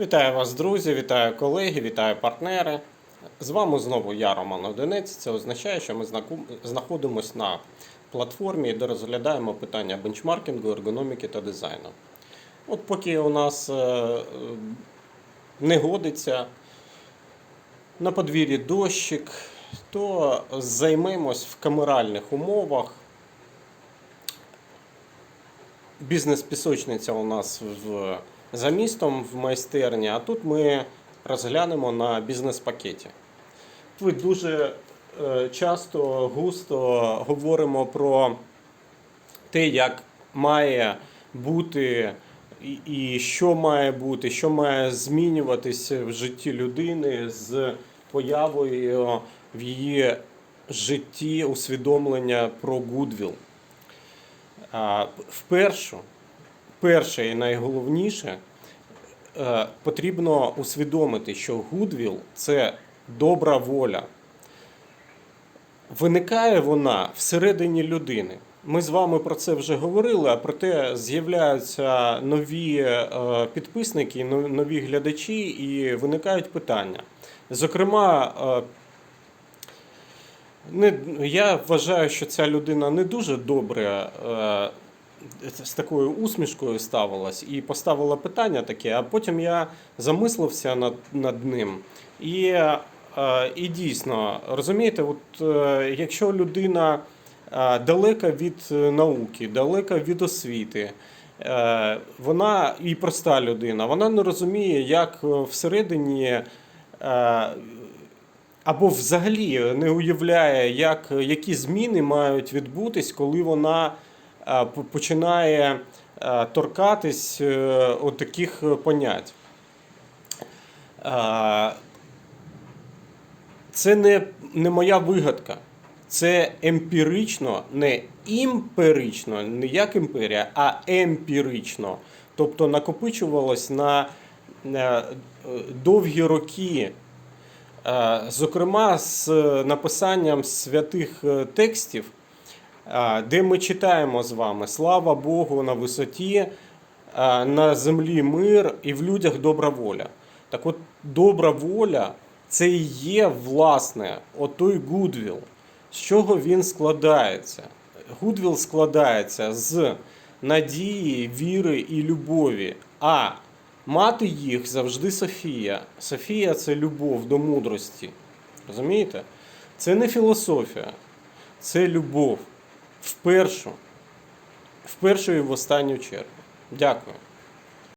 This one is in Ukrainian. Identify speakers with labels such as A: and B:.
A: Вітаю вас, друзі, вітаю колеги, вітаю партнери. З вами знову я, Роман Одинець. Це означає, що ми знаходимося на платформі, де розглядаємо питання бенчмаркінгу, ергономіки та дизайну. От поки у нас е, не годиться на подвір'ї дощик, то займемось в камеральних умовах. Бізнес-пісочниця у нас в, за містом в майстерні, а тут ми розглянемо на бізнес-пакеті. Ви дуже е, часто густо говоримо про те, як має бути і що має бути, що має змінюватися в житті людини з появою в її житті усвідомлення про Гудвіл. Вперше, перше і найголовніше, е, потрібно усвідомити, що Гудвіл це добра воля. Виникає вона всередині людини. Ми з вами про це вже говорили, а проте з'являються нові е, підписники, нові глядачі, і виникають питання. Зокрема, е, не, я вважаю, що ця людина не дуже добре з такою усмішкою ставилась і поставила питання таке, а потім я замислився над, над ним. І, е, і дійсно, розумієте, от, е, якщо людина е, далека від науки, далека від освіти, вона і проста людина, вона не розуміє, як всередині. або взагалі не уявляє, як, які зміни мають відбутись, коли вона починає е, торкатись е, от таких е, понять. Е, Це не, не моя вигадка. Це емпірично, не імперично, не як імперія, а емпірично. Тобто накопичувалось на е, довгі роки Е, Зокрема, з написанням святих е, текстів, е, де ми читаємо з вами Слава Богу на висоті, на землі мир і в людях добра воля. Так от, добра воля це і є власне отой Гудвіл. З чого він складається? Гудвіл складається з надії, віри і любові. А Мати їх завжди Софія. Софія це любов до мудрості. Розумієте? Це не філософія, це любов. В першу, в першу і в останню чергу. Дякую.